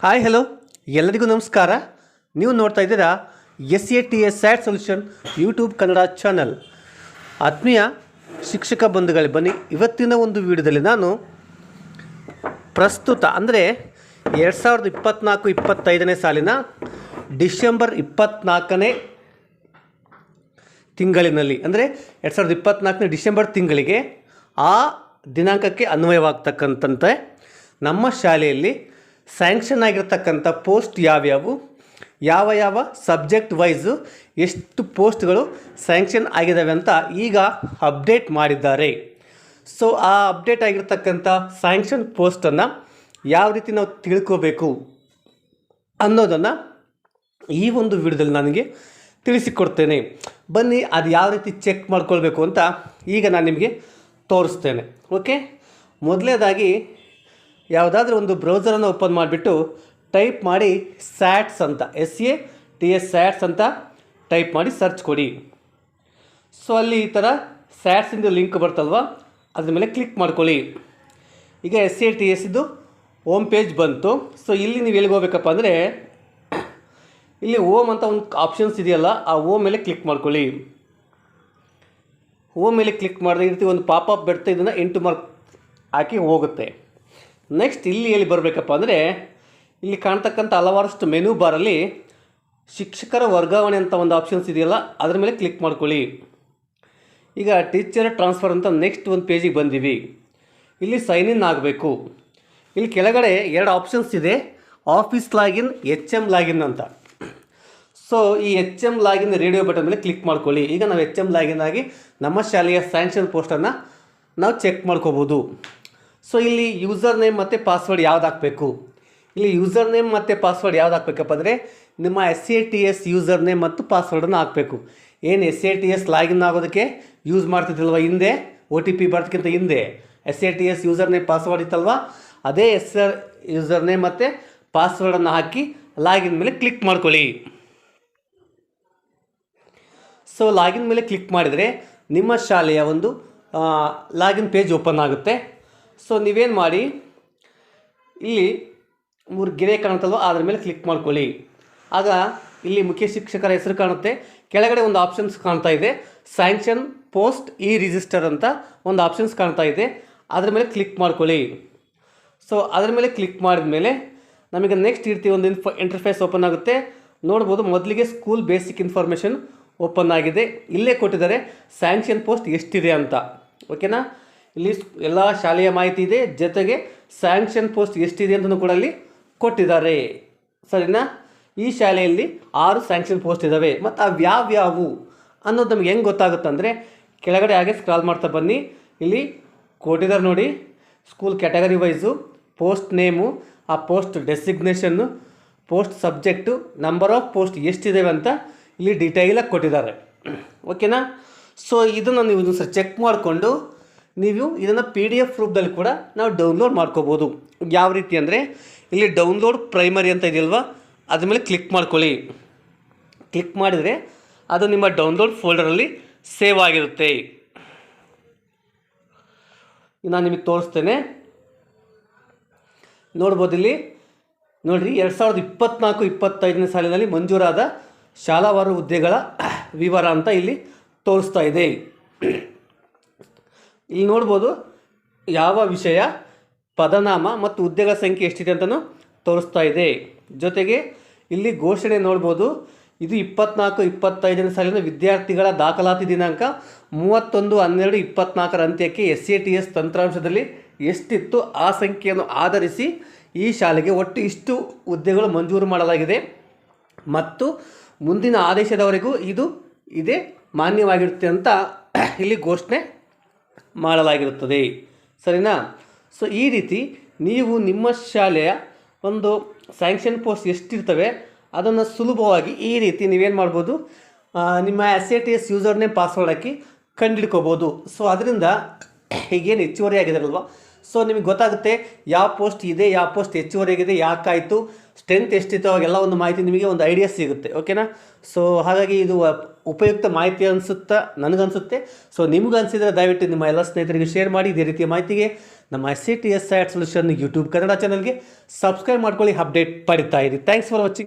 Hi hello ಎಲ್ಲರಿಗೂ ನಮಸ್ಕಾರ. ನೀವು ನೋಡ್ತಾ ಇದ್ದೀರಾ S A T S SATS solution YouTube Kannada channel ಆತ್ಮೀಯ ಶಿಕ್ಷಕ ಬಂಧುಗಳೇ, ಬನ್ನಿ. ಇವತ್ತಿನ ಒಂದು ವಿಡಿಯೋದಲ್ಲಿ ನಾನು ಪ್ರಸ್ತುತ, ಅಂದರೆ ಎರಡು ಸಾವಿರದ ಇಪ್ಪತ್ತ್ನಾಲ್ಕು ಇಪ್ಪತ್ತೈದನೇ ಸಾಲಿನ ಡಿಸೆಂಬರ್ ಇಪ್ಪತ್ತ್ನಾಲ್ಕನೇ ತಿಂಗಳಿನಲ್ಲಿ, ಅಂದರೆ ಎರಡು ಸಾವಿರದ ಇಪ್ಪತ್ತ್ನಾಲ್ಕನೇ ಡಿಸೆಂಬರ್ ತಿಂಗಳಿಗೆ ಆ ದಿನಾಂಕಕ್ಕೆ ಅನ್ವಯವಾಗ್ತಕ್ಕಂಥಂತೆ ನಮ್ಮ ಶಾಲೆಯಲ್ಲಿ ಸ್ಯಾಂಕ್ಷನ್ ಆಗಿರ್ತಕ್ಕಂಥ ಪೋಸ್ಟ್ ಯಾವ್ಯಾವು? ಯಾವ ಯಾವ ಸಬ್ಜೆಕ್ಟ್ ವೈಸು ಎಷ್ಟು ಪೋಸ್ಟ್ಗಳು ಸ್ಯಾಂಕ್ಷನ್ ಆಗಿದ್ದಾವೆ ಅಂತ ಈಗ ಅಪ್ಡೇಟ್ ಮಾಡಿದ್ದಾರೆ. ಸೊ ಆ ಅಪ್ಡೇಟ್ ಆಗಿರ್ತಕ್ಕಂಥ ಸ್ಯಾಂಕ್ಷನ್ ಪೋಸ್ಟನ್ನು ಯಾವ ರೀತಿ ನಾವು ತಿಳ್ಕೋಬೇಕು ಅನ್ನೋದನ್ನು ಈ ಒಂದು ವಿಡಿಯೋದಲ್ಲಿ ನನಗೆ ತಿಳಿಸಿಕೊಡ್ತೇನೆ. ಬನ್ನಿ, ಅದು ಯಾವ ರೀತಿ ಚೆಕ್ ಮಾಡ್ಕೊಳ್ಬೇಕು ಅಂತ ಈಗ ನಾನು ನಿಮಗೆ ತೋರಿಸ್ತೇನೆ. ಓಕೆ ಮೊದಲನೇದಾಗಿ ಯಾವುದಾದ್ರೂ ಒಂದು ಬ್ರೌಸರನ್ನು ಓಪನ್ ಮಾಡಿಬಿಟ್ಟು ಟೈಪ್ ಮಾಡಿ ಸ್ಯಾಟ್ಸ್ ಅಂತ S A T S SATS ಅಂತ ಟೈಪ್ ಮಾಡಿ ಸರ್ಚ್ ಕೊಡಿ. ಸೊ ಅಲ್ಲಿ ಈ ಥರ ಸ್ಯಾಟ್ಸಿಂದು ಲಿಂಕ್ ಬರ್ತಲ್ವ? ಅದ್ರ ಮೇಲೆ ಕ್ಲಿಕ್ ಮಾಡ್ಕೊಳ್ಳಿ. ಈಗ ಎಸ್ ಎ ಟಿ ಇದು ಹೋಮ್ ಪೇಜ್ ಬಂತು. ಸೊ ಇಲ್ಲಿ ನೀವು ಎಲ್ಲಿಗೆ ಹೋಗ್ಬೇಕಪ್ಪ ಅಂದರೆ, ಇಲ್ಲಿ ಓಮ್ ಅಂತ ಒಂದು ಆಪ್ಷನ್ಸ್ ಇದೆಯಲ್ಲ, ಆ ಓಮ್ ಮೇಲೆ ಕ್ಲಿಕ್ ಮಾಡ್ಕೊಳ್ಳಿ. ಓಮ್ ಮೇಲೆ ಕ್ಲಿಕ್ ಮಾಡಿದ್ರೆ ಈ ರೀತಿ ಒಂದು ಪಾಪಪ್ ಬರುತ್ತೆ ಇದನ್ನು ಎಂಟು ಮಾರ್ಕ್ ಹಾಕಿ ಹೋಗುತ್ತೆ. ನೆಕ್ಸ್ಟ್ ಇಲ್ಲಿ ಎಲ್ಲಿ ಬರಬೇಕಪ್ಪ ಅಂದರೆ, ಇಲ್ಲಿ ಕಾಣ್ತಕ್ಕಂಥ ಹಲವಾರಷ್ಟು ಮೆನು ಬಾರಲ್ಲಿ ಶಿಕ್ಷಕರ ವರ್ಗಾವಣೆ ಅಂತ ಒಂದು ಆಪ್ಷನ್ಸ್ ಇದೆಯಲ್ಲ, ಅದರ ಮೇಲೆ ಕ್ಲಿಕ್ ಮಾಡ್ಕೊಳ್ಳಿ. ಈಗ ಟೀಚರ್ ಟ್ರಾನ್ಸ್ಫರ್ ಅಂತ ನೆಕ್ಸ್ಟ್ ಒಂದು ಪೇಜಿಗೆ ಬಂದೀವಿ. ಇಲ್ಲಿ ಸೈನ್ ಇನ್ ಆಗಬೇಕು. ಇಲ್ಲಿ ಕೆಳಗಡೆ ಎರಡು ಆಪ್ಷನ್ಸ್ ಇದೆ office login H M login ಅಂತ. ಸೊ ಈ H M login radio button ಮೇಲೆ ಕ್ಲಿಕ್ ಮಾಡ್ಕೊಳ್ಳಿ. ಈಗ ನಾವು ಎಚ್ ಎಂ ಲಾಗಿನ್ ಆಗಿ ನಮ್ಮ ಶಾಲೆಯ ಸ್ಯಾಂಕ್ಷನ್ ಪೋಸ್ಟನ್ನು ನಾವು ಚೆಕ್ ಮಾಡ್ಕೋಬೋದು. ಸೊ ಇಲ್ಲಿ ಯೂಸರ್ ನೇಮ್ ಮತ್ತು ಪಾಸ್ವರ್ಡ್ ಯಾವ್ದು ಹಾಕಬೇಕು? ಇಲ್ಲಿ ಯೂಸರ್ ನೇಮ್ ಮತ್ತು ಪಾಸ್ವರ್ಡ್ ಯಾವ್ದು ಹಾಕಬೇಕಪ್ಪ ಅಂದರೆ ನಿಮ್ಮ S A T S user name ಮತ್ತು ಪಾಸ್ವರ್ಡನ್ನು ಹಾಕಬೇಕು. ಏನು S A T S login ಆಗೋದಕ್ಕೆ ಯೂಸ್ ಮಾಡ್ತಿದ್ದಿಲ್ವ ಹಿಂದೆ? ಒ ಟಿ ಪಿ ಬರೋದಕ್ಕಿಂತ ಹಿಂದೆ. S A T S user name password ಇತ್ತಲ್ವ? ಅದೇ ಎಸ್ ಆರ್ ಯೂಸರ್ ನೇಮ್ ಮತ್ತು ಪಾಸ್ವರ್ಡನ್ನು ಹಾಕಿ ಲಾಗಿನ್ ಮೇಲೆ ಕ್ಲಿಕ್ ಮಾಡ್ಕೊಳ್ಳಿ. ಸೊ ಲಾಗಿನ್ ಮೇಲೆ ಕ್ಲಿಕ್ ಮಾಡಿದರೆ ನಿಮ್ಮ ಶಾಲೆಯ ಒಂದು ಲಾಗಿನ್ ಪೇಜ್ ಓಪನ್ ಆಗುತ್ತೆ. ಸೊ ನೀವೇನು ಮಾಡಿ? ಇಲ್ಲಿ ಮೂರು ಗೆರೆ ಕಾಣುತ್ತಲ್ವ ಅದ್ರ ಮೇಲೆ ಕ್ಲಿಕ್ ಮಾಡ್ಕೊಳ್ಳಿ. ಆಗ ಇಲ್ಲಿ ಮುಖ್ಯ ಶಿಕ್ಷಕರ ಹೆಸರು ಕಾಣುತ್ತೆ. ಕೆಳಗಡೆ ಒಂದು ಆಪ್ಷನ್ಸ್ ಕಾಣ್ತಾ ಇದೆ. ಸ್ಯಾಂಕ್ಷನ್ ಪೋಸ್ಟ್ ಇ ರಿಜಿಸ್ಟರ್ ಅಂತ ಒಂದು ಆಪ್ಷನ್ಸ್ ಕಾಣ್ತಾ ಇದೆ. ಅದ್ರ ಮೇಲೆ ಕ್ಲಿಕ್ ಮಾಡ್ಕೊಳ್ಳಿ. ಸೊ ಅದ್ರ ಮೇಲೆ ಕ್ಲಿಕ್ ಮಾಡಿದ ಮೇಲೆ ನಮಗೆ ನೆಕ್ಸ್ಟ್ ಇರ್ತೀವಿ ಒಂದು ಇನ್ಫ ಇಂಟರ್ಫೇಸ್ ಓಪನ್ ಆಗುತ್ತೆ. ನೋಡ್ಬೋದು ಮೊದಲಿಗೆ ಸ್ಕೂಲ್ ಬೇಸಿಕ್ ಇನ್ಫಾರ್ಮೇಷನ್ ಓಪನ್ ಆಗಿದೆ. ಇಲ್ಲೇ ಕೊಟ್ಟಿದ್ದಾರೆ. ಸ್ಯಾಂಕ್ಷನ್ ಪೋಸ್ಟ್ ಎಷ್ಟಿದೆ ಅಂತ. ಓಕೆನಾ ಇಲ್ಲಿ ಎಲ್ಲ ಶಾಲೆಯ ಮಾಹಿತಿ ಇದೆ. ಜೊತೆಗೆ ಸ್ಯಾಂಕ್ಷನ್ ಪೋಸ್ಟ್ ಎಷ್ಟಿದೆ ಅಂತಲೂ ಕೂಡ ಅಲ್ಲಿ ಕೊಟ್ಟಿದ್ದಾರೆ. ಸರಿನಾ? ಈ ಶಾಲೆಯಲ್ಲಿ ಆರು ಸ್ಯಾಂಕ್ಷನ್ ಪೋಸ್ಟ್ ಇದ್ದಾವೆ ಮತ್ತು ಅವು ಯಾವ್ಯಾವು ಅನ್ನೋದು ನಮ್ಗೆ ಹೆಂಗೆ ಗೊತ್ತಾಗುತ್ತಂದರೆ ಕೆಳಗಡೆ ಹಾಗೆ ಸ್ಕ್ರಾಲ್ ಮಾಡ್ತಾ ಬನ್ನಿ. ಇಲ್ಲಿ ಕೊಟ್ಟಿದ್ದಾರೆ ನೋಡಿ. School category wise post name ಆ post ಡೆಸಿಗ್ನೇಷನ್ನು post subject number of post ಎಷ್ಟಿದ್ದಾವೆ ಅಂತ ಇಲ್ಲಿ ಡೀಟೇಲಾಗಿ ಕೊಟ್ಟಿದ್ದಾರೆ. ಓಕೆನಾ ಸೊ ಇದನ್ನು ನೀವು ಸರ್ ಚೆಕ್ ಮಾಡಿಕೊಂಡು ನೀವು ಇದನ್ನು ಪಿ ಡಿ ಎಫ್ ರೂಪದಲ್ಲಿ ಕೂಡ ನಾವು ಡೌನ್ಲೋಡ್ ಮಾಡ್ಕೋಬೋದು. ಯಾವ ರೀತಿ ಅಂದರೆ, ಇಲ್ಲಿ ಡೌನ್ಲೋಡ್ ಪ್ರೈಮರಿ ಅಂತ ಇದೆಯಲ್ವ ಅದ್ರ ಮೇಲೆ ಕ್ಲಿಕ್ ಮಾಡ್ಕೊಳ್ಳಿ. ಕ್ಲಿಕ್ ಮಾಡಿದರೆ ಅದು ನಿಮ್ಮ ಡೌನ್ಲೋಡ್ ಫೋಲ್ಡರಲ್ಲಿ ಸೇವ್ ಆಗಿರುತ್ತೆ. ನಾನು ನಿಮಗೆ ತೋರಿಸ್ತೇನೆ. ನೋಡ್ಬೋದು ಇಲ್ಲಿ. ನೋಡಿರಿ, ಎರಡು ಸಾವಿರದ ಇಪ್ಪತ್ತ್ನಾಲ್ಕು ಇಪ್ಪತ್ತೈದನೇ ಸಾಲಿನಲ್ಲಿ ಮಂಜೂರಾದ ಶಾಲಾವಾರು ಹುದ್ದೆಗಳ ವಿವರ ಅಂತ ಇಲ್ಲಿ ತೋರಿಸ್ತಾ ಇದೆ. ಇಲ್ಲಿ ನೋಡ್ಬೋದು ಯಾವ ವಿಷಯ, ಪದನಾಮ ಮತ್ತು ಹುದ್ದೆಗಳ ಸಂಖ್ಯೆ ಎಷ್ಟಿದೆ ಅಂತಲೂ ತೋರಿಸ್ತಾ ಇದೆ. ಜೊತೆಗೆ ಇಲ್ಲಿ ಘೋಷಣೆ ನೋಡ್ಬೋದು, ಇದು ಇಪ್ಪತ್ನಾಲ್ಕು, ಇಪ್ಪತ್ತೈದನೇ ಸಾಲಿನ ವಿದ್ಯಾರ್ಥಿಗಳ ದಾಖಲಾತಿ ದಿನಾಂಕ ಮೂವತ್ತೊಂದು, ಹನ್ನೆರಡು, ಇಪ್ಪತ್ನಾಲ್ಕರ ಅಂತ್ಯಕ್ಕೆ ಎಸ್ ಎ ಟಿ ಎಸ್ ತಂತ್ರಾಂಶದಲ್ಲಿ ಎಷ್ಟಿತ್ತು ಆ ಸಂಖ್ಯೆಯನ್ನು ಆಧರಿಸಿ ಈ ಶಾಲೆಗೆ ಒಟ್ಟು ಇಷ್ಟು ಹುದ್ದೆಗಳು ಮಂಜೂರು ಮಾಡಲಾಗಿದೆ. ಮತ್ತು ಮುಂದಿನ ಆದೇಶದವರೆಗೂ ಇದು ಇದೇ ಮಾನ್ಯವಾಗಿರುತ್ತೆ ಅಂತ ಇಲ್ಲಿ ಘೋಷಣೆ ಮಾಡಲಾಗಿರುತ್ತದೆ. ಸರಿನಾ? ಸೊ ಈ ರೀತಿ ನೀವು ನಿಮ್ಮ ಶಾಲೆಯ ಒಂದು ಸ್ಯಾಂಕ್ಷನ್ ಪೋಸ್ಟ್ ಎಷ್ಟಿರ್ತವೆ, ಅದನ್ನು ಸುಲಭವಾಗಿ ಈ ರೀತಿ ನೀವೇನು ಮಾಡ್ಬೋದು? ನಿಮ್ಮ S A T S ಯೂಸರ್ನೇ password ಹಾಕಿ ಕಂಡುಹಿಡ್ಕೋಬೋದು ಸೊ ಅದರಿಂದ ಈಗೇನು ಹೆಚ್ಚುವರಿ ಆಗಿದಾರಲ್ವ? ಸೊ ನಿಮಗೆ ಗೊತ್ತಾಗುತ್ತೆ, ಯಾವ ಪೋಸ್ಟ್ ಇದೆ, ಯಾವ ಪೋಸ್ಟ್ ಹೆಚ್ಚುವರೆಗಿದೆ ಯಾಕಾಯಿತು ಸ್ಟ್ರೆಂತ್ ಎಷ್ಟಿತ್ತು, ಅವಾಗೆಲ್ಲ ಒಂದು ಮಾಹಿತಿ ನಿಮಗೆ ಒಂದು ಐಡಿಯಾ ಸಿಗುತ್ತೆ ಓಕೆನಾ ಸೊ ಹಾಗಾಗಿ ಇದು ಉಪಯುಕ್ತ ಮಾಹಿತಿ ಅನಿಸುತ್ತಾ? ನನಗನ್ಸುತ್ತೆ. ಸೊ ನಿಮ್ಗೆ ಅನಿಸಿದರೆ ದಯವಿಟ್ಟು ನಿಮ್ಮ ಎಲ್ಲ ಸ್ನೇಹಿತರಿಗೆ ಶೇರ್ ಮಾಡಿ. ಇದೇ ರೀತಿಯ ಮಾಹಿತಿಗೆ ನಮ್ಮ S C T S I solution YouTube Kannada ಚಾನಲ್ಗೆ ಸಬ್ಸ್ಕ್ರೈಬ್ ಮಾಡ್ಕೊಳ್ಳಿ ಅಪ್ಡೇಟ್ ಪಡಿತಾ ಇರಿ. Thanks for watching